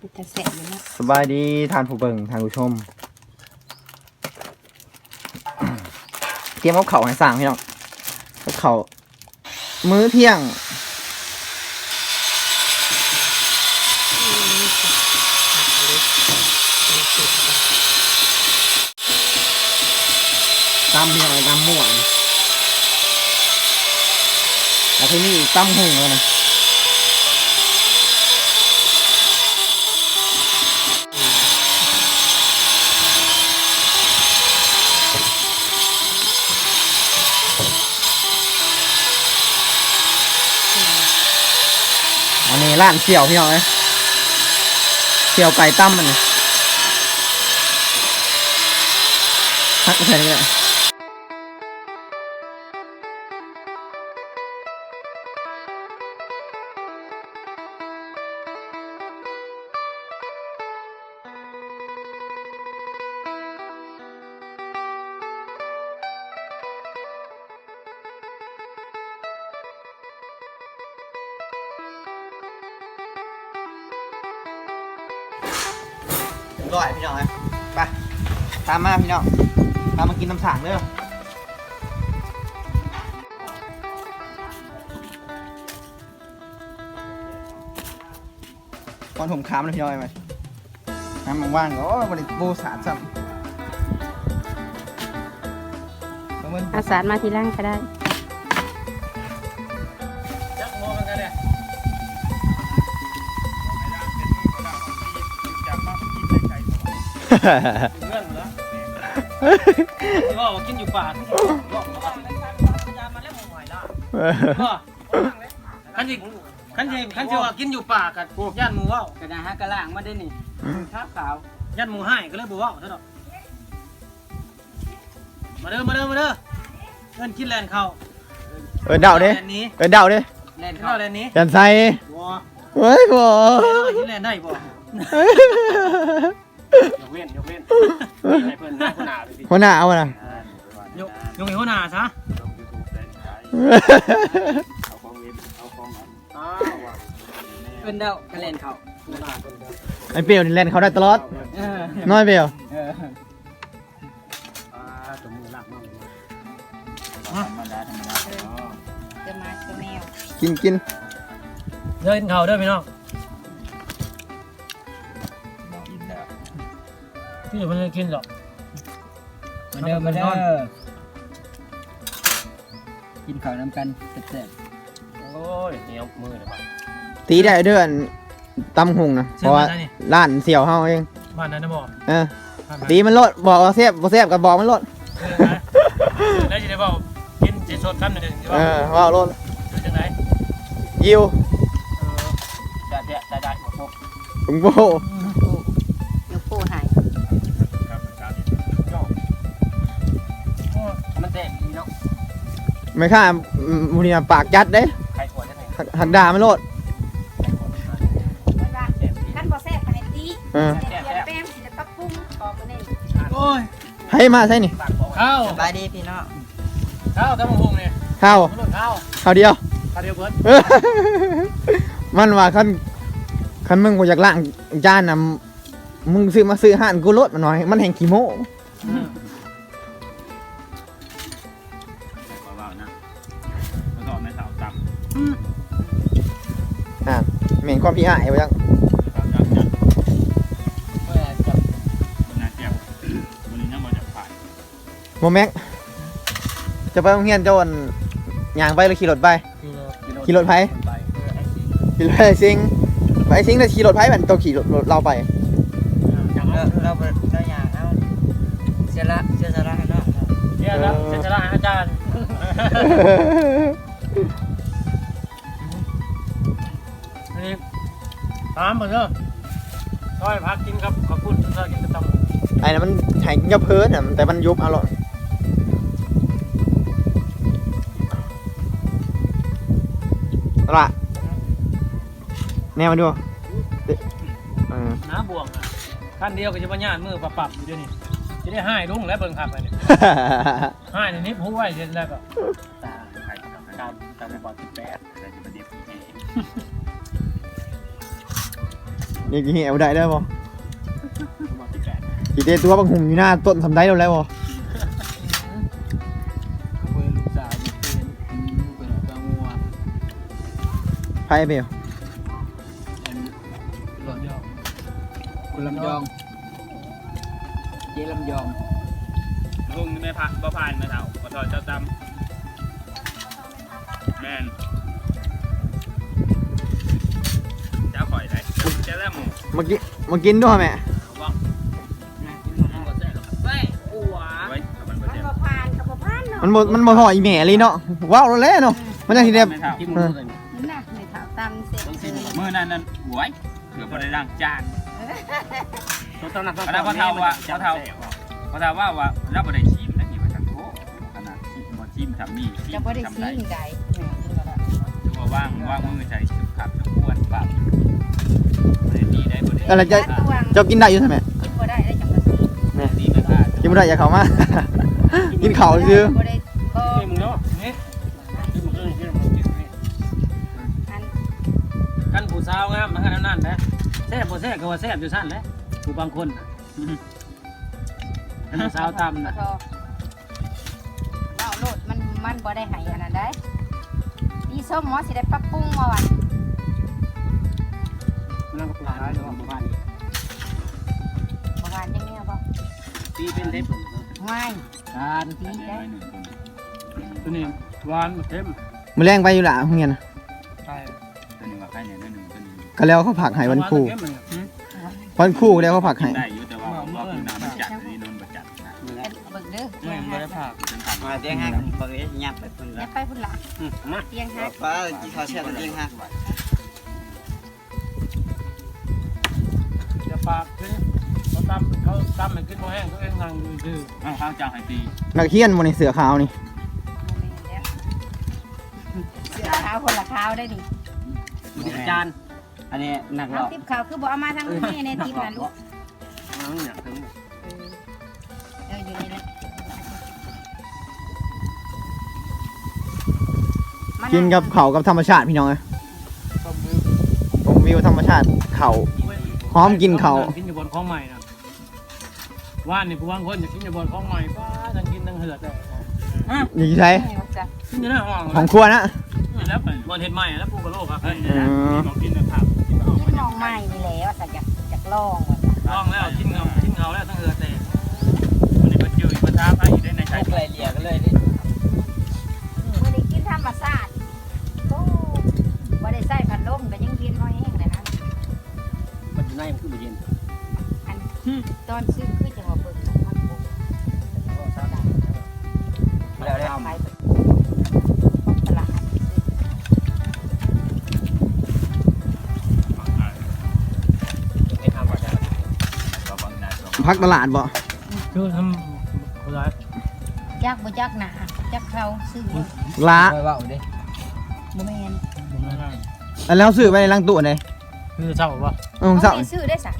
เป็นตาแสบอยู่เนาะสบายดีทานผู้เบิ่งทานผู้ชม เตรียมกับเขาวให้สั่งพี่น้องกับเขาวมื้อเที่ยง ตำพี่น้องตำม่วนแล้วที่นี่ตำหุ่งเลยนะ ร้านเสี่ยวพี่น้องเอ้ยเสี่ยวไก่ตั้มมันฮักใส่นี่แหละ ร้อยพี่น้องเอ้ยไปตามมาพี่น้องตามมากินน้ำสางเด้อก่อนผมค้ามเลยพี่น้อยมาน้ำมันว่างก็บริบูสารซ้ำอาสารมาทีล่างก็ได้ เงื่อนเหรอที่ว่าว่ากินอยู่ป่าที่บอกว่าพยามาแล้วมองไหวละก็ขันจิขันจิขันจิว่ากินอยู่ป่ากับย่านหมูว่าวกระดาษกระล่างมาได้นี่ข้าวขาวย่านหมูให้ก็เลยบอกว่าเท่านั้นมาเด้อมาเด้อมาเด้อเงินกินแลนเขาเออเดาเด้แลนนี้เออเดาเด้เล่นกินเขาแลนนี้ยันใส่ว้าเฮ้ยบ่กินแลนได้บ่ ยกเว้นยกเว้นให้เพื่อนหน้าคนหนาไปสิหัวหน้าเอาน่ะยกยกให้หัวหน้าซะอ้าวว่ะเป็นเดากระเล่นเขาไอ้เปียวนี่เล่นเขาได้ตลอด เออน้อยเปียวเอออ่าจมูกหลักมากจะมาจะแมว กินกิน เดินเขาเด้อพี่น้อง พี่อยู่มันจะกินหรอกมาเด้อมาเด้อกินข้าวน้ำกันเสร็จโอ้ยเหนียวมือเลยบ้านตีได้เดือนตำหุงนะเพราะว่าร้านเสี่ยวเฮาเองบ้านนั้นนะบอกเออบ้านนั้นตีมันโลดบอกว่าเสียบบ่เสียบก็บอกมันโลดเออนะแล้วจะได้บอกกินเจสดคำหนึ่งจะเอว่าอว่าโลดเป็นจังไหนยิวเออได้ได้ได้ได้หมดพวก ผมโบย ไม่ค่ามูนี่ปากจัดเด้ใครขวดจะไหนหักหักด่ามันโลดขั้นบ่แซ่บก็ให้ตีเออเปลี่ยนแป้งสิจะปรับปรุงต่อมานี่โอ้ยให้มาใช่นี่ปากบอกข้าวสบายดีพี่น้องข้าวตำบักหุ่งเนี่ยข้าวมนุษย์ข้าวข้าวเดียวข้าวเดียวเบิร์ดมันว่าคันคันมึงบ่อยากล้างจานน่ะมึงซื้อมาซื้อห่านกูลดมันหน่อย มันแห่งขี้โม้ เหม็นความพี่อ้ายว่าจังำจำจำจำเมื่อจะวันนั้นเจ็บวันนี้ยังมาจากฝ่ายโมแม็กจะไปโรงเรียนโจนย่างไปหรือขี่รถไปขี่รถไผไปขี่รถไอ้ซิงไปซิงแต่ขี่รถไผมันตัวขี่รถเราไปอย่างเรานั้นเราเราอยากเอาเสียละเสียสละให้เนาะเนี่ยนะเจษฎาอาจารย์ ตามมาเถอะก้อยพักกินครับขอบคุณที่กินกระตำไอ้นั่นมันแห่งยาเพินอะแต่มันยุบอร่อยเอาละแนวมาดูเออน้าบวงอะขั้นเดียวก็จะมาญาติมือปรับปรับอยู่เดี๋ยวนี้จะได้ให้ลุงและเบิ่งขับไปเนี่ยให้ในนี้ผู้ไว้เดี๋ยวแล้วก็ตาใครการการในบอลติดแปดอะ ไรจะมาดีพีเอนี่กี่เหี่ยวได้ได้บ่บอกที่แปดกี่เตตัวบางหุ่มอยู่หน้าต้นทำได้แล้วแล้วบ่เพื่อนลูกสาวอยู่เป็นเป็นตัวงัวไผเบลเป็นหลอดยองคุณลำยอง เจลำยองลุงนี่ไม่พักบ่ผ่านไม่เท่าบ่ถอดเจ้าจำแม่น มูมากินมากินด้วยแม่ว่างนะกินหมดแล้วก็แซ่บแซ่บอัวไว้ถ้ามันบ่มันเจ็บบ่ผ่านกับบ่ผ่านเนาะมันบ่มันบ่พออีแม่เลยเนาะว้าวแล้วเนาะมันจังสิได้ไม่เท่ากินมือกันนั่นน่ะในถาวตำเสร็จต้องเลกินยมื้อนั้นนั่นหวยเกือบบ่ได้ล้างจานต้องต้องนักต้องอันนั้นเขาเท่าว่าเขาเท่าเพราะถ้าว่าว่าเราบ่ได้ชิมนะนี่ว่าจังโตขนาดชิมบ่ชิมทำนี่ชิจะมบ่ได้ทำซีได้นใดแม่กินบ่ได้คือว่าว่างว่างมือใส่สุขับสุขวนปากบ่ได้ดีได้บ่ได้ อะไรจะเจ้ากินได้อยู่ใช่ไหมกินบ่ได้ได้จังว่าซีนดีนะค่ะกินบ่ได้อย่าเข้ามา กินข้าวซื่อบ่ได้บ่กินมึงเนาะนี่กินมึงกินมึงกินมึงอันกันผู้สาวงามมันขนาดนั้นนะแซ่บบ่แซ่บก็ว่าแซ่บอยู่สั้นแหละผู้บางคนน่ะผู้สาวตำขอนะโทษเอาโลดมันมันบ่ได้ให้อันนั้นได้พี่ส้มหมอสิได้ปรับปรุงมาวัน มันนั่งกับผู้ชายหรือว่าผู้บ้านบ่วานจังแนวบ่ตีเป็นเทปไม่การดีได้ตัวนี้หวานเค็มมื้อแรงไปอยู่ล่ะโรงเรียนน่ะใช่ตัวนี้ว่าใครเนี่ยตัวนึงตัวนี้ก็แล้วเขาผักให้วันครูวันครูก็แล้วเขาผักให้ได้อยู่แต่ว่าผมว่าคือน้ำมันจัดนี่นนบ่จัดนะเบิ่งเด้อไม่ไม่ได้ผักเป็นผักมาเตียงหักปกติยับไปคุณอย่าละไปพุ่นละมาเตียงหักฟ้าจีเขาเชื่อกันเตียงหัก ปากขึ้นเขาตำเขาตำมันขึ้นมาแห้งเขาเองนั่งดื้ออ้าวข้าวเจ้าให้ตีนักเรียนบ่นี่เสือขาวนี่เสือขาวคนละขาวได้ดิอาจารย์อันนี้หนักหรเอาอก ติบขาวคือบ่เอามาทางนี้ในติบนะลูกน้องอยากถึงเอออยู่นี่แหละกินกับข้าวกับธรรมชาติพี่น้องเอ้ยต้มมือชมวิวธรรมชาติข้าว หอมกินข้าวกินอยู่บนของใหม่นะว่านนี่ผู้วางคนอยากกินอยู่บนของใหม่ป้าทั้งกินทั้งเหือดเลยอยู่ที่ใช้ไม่เอาจ้ะกินอยู่หน้าห้องของครัวนะแล้วบนเห็ดใหม่แล้วปูกระโลกครับเฮ้ยนี่มองกินนะครับกินเอานี่มองไม่นี่แหละว่าสักอยากอยากลองว่าจ้ะลองแล้วกินเงากินเงาแล้วทั้งเหือดแต่วันนี้มันจืดมันท้าไปได้ในใช้ใช้ไกลเลี่ยกันเลย พักตลาดบ่คือทำคนร้ายจักบ่จักหนาจักเขาซื้อบ่ละไปว่าดิบ่แม่นแล้วซื้อไปในลังตู้ไหนคือเศร้าปะเออเศร้าบ่ได้ซื้อได้สัก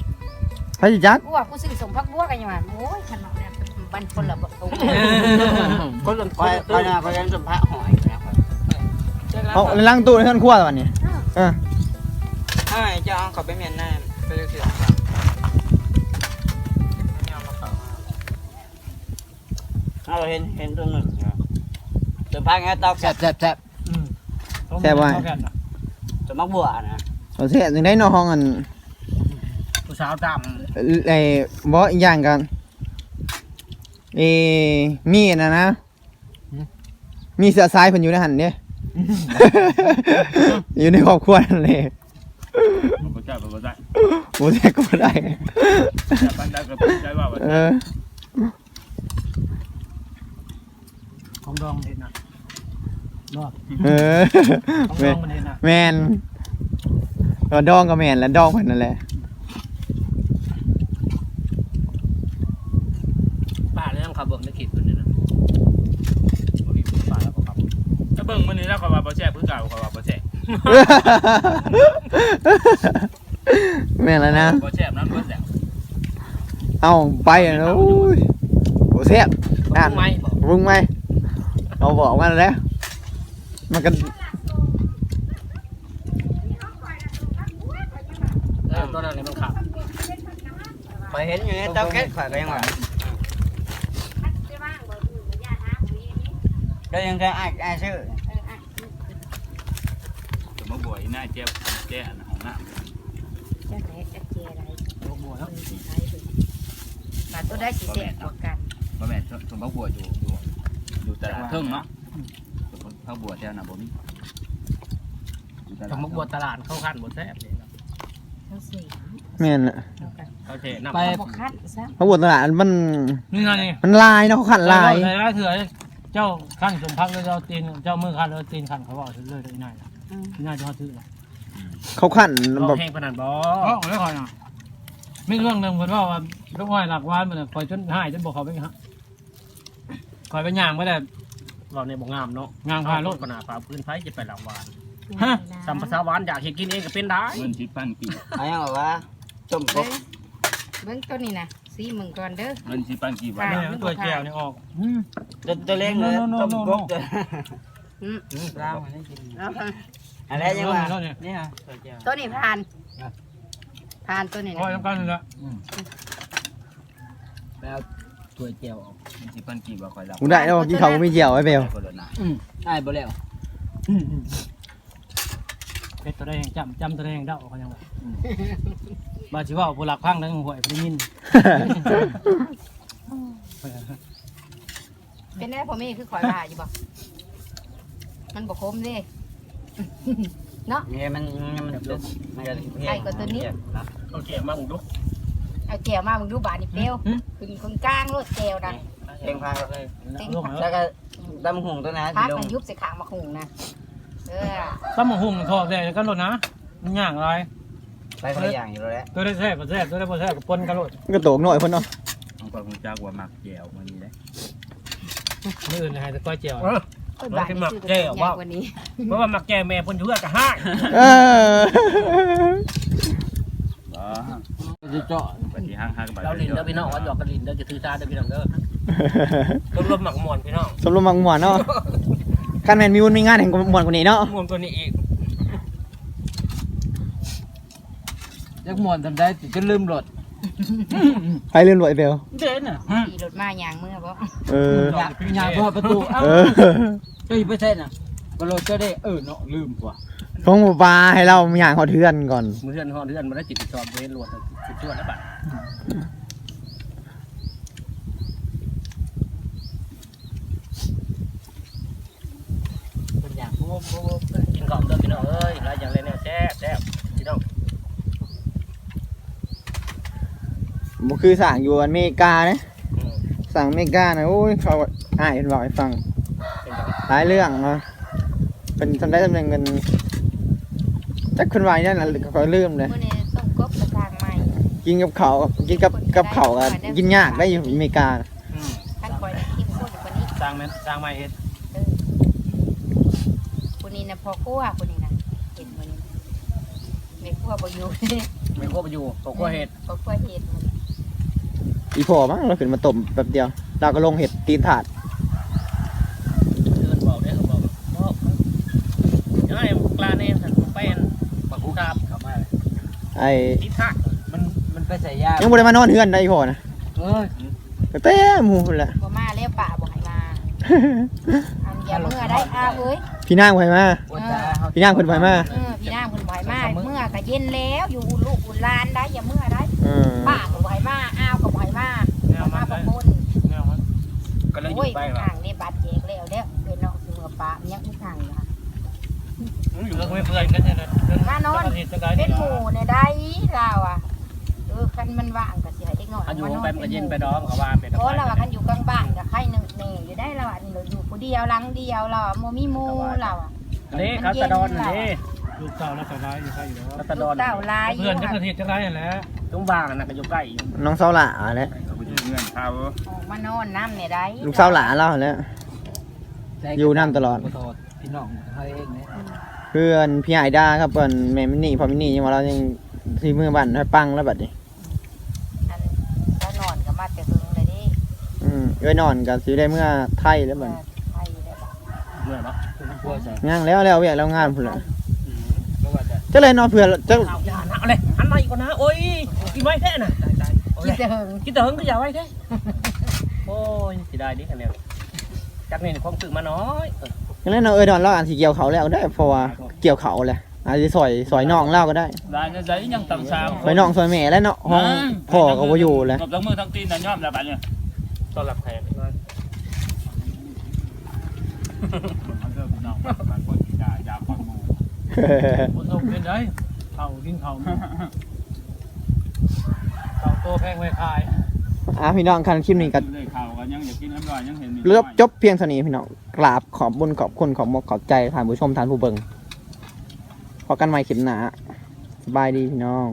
พระจิจักกูว่ากูซื้อสมพักบัวกันยังว่าโอ้ยขนมเนี่ยบันคนละบ่ตรงคนจนไปไปนะไปยังสัมภาษณ์หอยนะครับเอาในลังตู้ในเครื่องครัวตอนนี้เออใช่จะเอาเขาไปเมียนหน้าไปเสือ เราเห็นเห็นตัวหนึ่งสัมภาษณ์ไงตอกแซ่บแซ่บแซ่บจะมักบัวนะเอาเสียถึงได้นอนห้องอันผู้สาวดไอ้บ่อีกอย่างกันเอมีอันนะนะ มีเสือซ้ายเพิ่นอยู่ในหันเด้ อยู่ในครอบครัวนั่นแหละมันก็จะมันก็ได้โอ้แท้ก็บ่ได้ แต่ปันได้ก็เป็นใจว่าเออ ของดองเห็นนะเนาะเออของแมดอนงมันเห็นนะแมนก็ดองก็แมนแล้วดองเพิ่นนั่นแหละป้าเลยต้องขับเบิ้งได้ขีดตัวนี้นะป่าแล้วก็ขับถ้าเบิ่งมื้อนี้แล้วก็ว่าบ่แซ่บคือเก่าก็ว่าบ่แซ่บแม่นแล้วนะบ่แซ่บนั้นบ่แซ่บเอาไปอะนะโอ้ยโหแซ่บอ่านไม่บอกรุงไหม เราบอกมันแล้วมันก็เออตัวนั้นนี่มันขาดไปเห็นอยู่ในเตาแก๊สข่อยก็ยังว่าก็ยังได้อ้ายอ้ายชื่อสมมติบ่อยหน้าเจ็บแจ้อันของหน้าจะไหนจะเจอะไรโอ้โหแล้วมาตัวได้สิเสียกว่ากันบ่แม่นสมมติบ่อยอยู่ อยู่อยู่ตลาดเทิงเนาะสมมติเขาบวชแถวน่ะบ่มีอยู่ตลาดสมมติบวชตลาดเข้าขั้นบวชแซ่บนี่เขาเสียแม่นน่ะเท่ากันเขาเทน้ำไปบกคัดซะเขาบวชตลาดมันนี่ไงนี่มันลายเนาะเขาขันลายเลยละเถื่อเจ้าขั้นสมพักแล้วเจ้าตีนเจ้ามือขั้นแล้วตีนขั้นเขาบอกเลยเลยง่ายง่ายจะเขาถือเขาขันเราแบบแข่งพนันบออ๋อไม่ค่อยนะไม่เรื่องหนึ่งคนว่าว่าลูกอ้อยหลักวานมันคอยจนหายจนบอกเขาไปฮะ คอยไปย่างไม่ได้เราในบอกงามเนาะงามพาโลดขนาดฝาพื้นไฟจะไปหลักวานฮะสัมภาษาวานอยากเห็นกินเองก็เป็นได้เงินชิดพันปีเอายังบอกว่าต้มกเบิ้บงเบิ้งตัวนี้นะสีมึงก่อนเด้อเงินชิดพันกี่วันเนี่ยตัวแก้วนี่ออกตัวตัวเล็กเลยต้มกบตัวอืมล่างมันได้กินเอาค่ะอะไรยังว่าเนี่ยเนี่ยตัวเจ้าตัวนี้ผ่านผ่านตัวนี้คอยนะทำการเลยละแล้ว ตัวเจ้าเงินชิดพันกี่วันคอยรับกูได้แล้วกินเขาวไม่เกี่ยวไอ้เบลคนละหน้าได้บ่แล้วเป็ดตัวแดงจำจำตัวแดงเดาเขายังไงบาชิว่าผู้หลักพังทั้งหวไอ้พมินเป็นได้ผมมีคือข่อยว่าอยู่บ่มันบ่คมเด้เนาะเนี่ยมันมันมันก็ไก่ตัวนี้โอเคมาบุกดุ เอาแก้วมามึงดูบาดนี่เปรี้ยวขึ้นคนกลางรถแก้วนะเต็งพาเต็งลงพักแล้แล้ววก็ตำหุงตัวนั้นพักลงมันยุบใส่ขางมาหุงนะเออตั้มมาหุ่งทอดแดงกันรถนะมันย่างอะไรไปคนละอย่างอยู่แล้วตัวได้แซ่บก็แซ่บตัวได้บ่แซ่บก็ปนกันรถก็โตกหน่อยเพิ่นเนาะบางคนคงจักว่ามักแก้วมันนี่แหละมืออื่นให้แต่ก้อยเจียวคนบาดนี่ซื้อตัวใหญ่กว่านี้เพราะว่ามักแก่แม่เพิ่นอยู่กับห้าเออบ่ จะเจาะปฏิห้างห้างเราลินเด้อพี่น้องว่าหยอกกันลินเด้อจะถือตาเด้อพี่น้องเด้อรวมรวมหมักหมอนพี่น้องสมรมมังหมวนเนาะคันแมนมีวุ่นมีงานแห่งหมวนกว่านี้เนาะหมอนตัวนี้อีกยักมวนทำได้จะลืมรถใครลืมรวยเบลเด่นอะขี่รถมาอย่างเมื่อบ่เออยางพอประตูเอ้าเออ เจ้าอยู่เปอร์เซ็นต์อะก็รถก็ได้เออเนาะลืมกว่า ทงหมูปลาให้เรามีอย่างขอเทือนก่อน มือเทือนฮอดเทือนมาได้จิตจอบเว้นรวดสิบชวดแล้วบัดเป็นอย่างโอ้โหกินกล่อมเด้อพี่น้องเอ้ยแล้วอย่างไรเนี่ยแซ่บแซ่บพี่น้องมันคือสั่งอยู่อเมริกาเนี่ยสั่งอเมริกานะโอ้ยเขาอ่านบอกให้ฟังเป็นจังหลายเรื่องเนาะเป็นทำได้ตำแหน่งเงิน จักคนวายนั่นน่ะก็ลืมเลยมื้อนี้ต้องกบกระทางใหม่กินกับเขาวกินกับกับเขาวก็กินยากได้อยู่อเมริกาน่ะอืมท่านคอยคิดพูดกว่านี้สร้างแม่นสร้างไม้เฮ็ดเออคนนี้นะพอครัวคนนี้นะเห็นคนนี้ไม่ครัวบ่อยู่ ไม่ควบอยู่ตกว่าเฮ็ดพอครัวเห็ดมันอีพอมั้งเราขึ้นมาต้มแป๊บเดียวเราก็ลงเห็ดตีนถาด เดินบอกได้เขาบอกบอกยังไงปลาเนี่ยสันเป็นบักหูครับเข้ามา ไอ้ทิศทักมันมันไปใส่ยายังบ่ได้มานอนเฮือนได้อีพอนะเอ้ยก็เต้หมูพุ่นแหละบ่มาแล้วป่าบ่ให้มาอันอย่าเมื่อได้อ้าเอ้ยพี่นางไปมาปวดตาเขาพี่นางเพิ่นไปมาเออพี่นางเพิ่นบ่ให้มาเมื่อก็เย็นแล้วอยู่อุ่นลูกอุ่นหลานได้อย่าเมื่อได้เออป้าก็บ่ให้มาอ้าวก็บ่ให้มาแนวมามันบ่เลยคนแนวมันก็เลยอโอ้ยยู่ไปว่ะทางนี่บาดเจ็บแล้วแล้วเดินเนาะสิเมื่อป้ามันยังอีกทาง อยู่ค่ะอยู่กับเพื่อนกันเนี่ยนะมานอนเห็นจังไดเป็นหมู่เนี่ยได้เราอะเออคันมันว่างก็สิให้เด็กน้อยอายุมานอนไปมันก็เย็นไปดอมเขาว่าเป็นโอ้เราว่าคันอยู่กลางบ้านก็ใครหนึงนี่อยู่ได้เราอะนี่เราอยู่ผู้เดียวหลังเดียวเราอะบ่มีหมู่เราอะนี่ครับตะดอนนี่ลูกเต่าแล้วตะไลอยู่ใช่อยู่แล้วตะดลูอกนเต้าลายอเพื่ยู่อนจักค่ะรเทศจักไรนั่นแหละตรงบ้านน่ะก็อยู่ใกล้อยู่น้องเสาหล่าแหล้วเขาไปเงินเขาออกมานอนน้ำเนี่ยได้ลูกเสาหล่าเราแหล้วอยู่นำตลอดพี่น้องเขาเองเนี่ย เพื่อนพี่ไอ้ดาครับเพิ่นแม่มินี่พอมินี่ยังว่าเรายังที่มือบั่นให้ปังแล้วบัดนี้อันถ้านอนก็มาแต่หึงเลยดิอืมเอ้ยนอนก็สิได้เมื่อไทยแล้วบัดนี้ไทยได้บ่เมื่อเนาะกลัวใส่ย่างแล้วแล้วเวียกแล้วงานพุ่นล่ะก็ว่าจะจะเลยนอนเพื่อจะเอาอย่าหนาวเลยหันมาอีกก่อนนะโอ้ยอีกินไว้แท้น่ะตายตายโอ้กินยแต่เฮิงกินแต่เฮิงก็อย่าไว้แท้โอ้ยสิได้ดิคะแนนจักนี่ความตื่นมาน้อยเออ งั้นเราเออดอนเราอันที่เกี่ยวเขาแล้วได้เพราะว่าเกี่ยวเขาแหละอาจจะซอยซอยน้องเล่าก็ได้ได้ในใจยังต่ำชามซอยน้องซอยแม่แล้วเนาะห้องพ่อก็บ่อยู่แล้วกับทั้งมือทั้งตีนน่ะยอมแล้วบัดเนี่ยต้อนรับแขกน้อยมันเริ่มน้องบางคนกินยายาฟังหมูคนส่งเป็นได้เขากินเขาเขาโตแพงไว้ขาย อะพี่น้องคันคลิปนี้ก็ เลยข่าวก็ยังอยากกินน้ำลายยังเห็นมี จบจบเพียงเท่านี้พี่น้อง กราบขอบบุญขอบคุณขอบมกขอบใจท่านผู้ชมท่านผู้เบิงพอกันใหม่คลิปหน้าสบายดีพี่น้อง